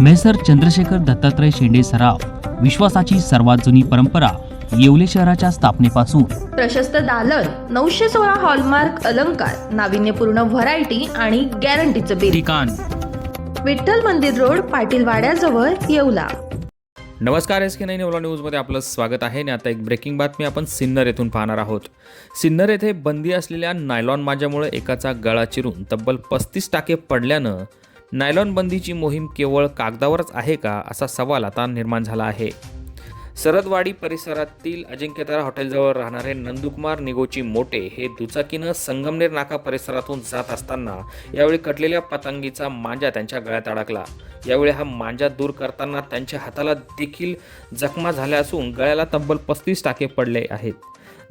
Measure Chandrashekhar Dattatray शेंडे सराव विश्वासाची सर्वात जुनी परंपरा येवले शहराच्या स्थापनेपासून. प्रशस्त दालन नऊशे सोळा हॉलमार्क अलंकार नाविन्यपूर्ण व्हरायटी आणि गॅरंटीचं बिल ठिकाण. विठ्ठल मंदिर रोड पाटील वाड्याजवळ येवला. नमस्कार एस के नाईन ओला न्यूजमध्ये आपलं स्वागत आहे. आणि आता एक ब्रेकिंग बातमी आपण सिन्नर येथून पाहणार आहोत. सिन्नर येथे बंदी असलेल्या नायलॉन मांजामुळे एकाचा गळा चिरून तब्बल पस्तीस टाके पडल्यानं नायलॉन बंदीची मोहीम केवळ कागदावरच आहे का असा सवाल आता निर्माण झाला आहे. सरदवाडी परिसरातील अजिंक्यतारा हॉटेलजवळ राहणारे नंदुकुमार निगोची मोटे हे दुचाकीनं संगमनेर नाका परिसरातून जात असताना यावेळी कटलेल्या पतंगीचा मांजा त्यांच्या गळ्यात अडकला. यावेळी हा मांजा दूर करताना त्यांच्या हाताला देखील जखमा झाल्या असून गळ्याला तब्बल पस्तीस टाके पडले आहेत.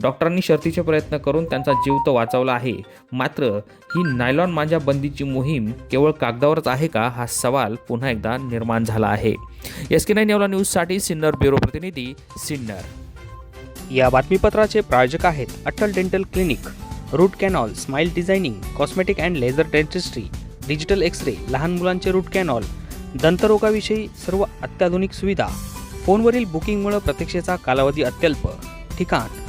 डॉक्टरांनी शर्थीचे प्रयत्न करून त्यांचा जीव तर वाचवला आहे. मात्र ही नायलॉन मांजा बंदीची मोहीम केवळ कागदावरच आहे का? हा सवाल पुन्हा एकदा निर्माण झाला आहे. एस के नाईन येवला न्यूजसाठी सिन्नर ब्युरो प्रतिनिधी सिन्नर. या बातमीपत्राचे प्रायोजक आहेत Atal dental clinic root canal smile designing cosmetic and laser dentistry digital X ray लहान मुलांचे रूट कॅनॉल दंतरोगाविषयी सर्व अत्याधुनिक सुविधा फोनवरील बुकिंगमुळे प्रतीक्षेचा कालावधी अत्यल्प ठिकाण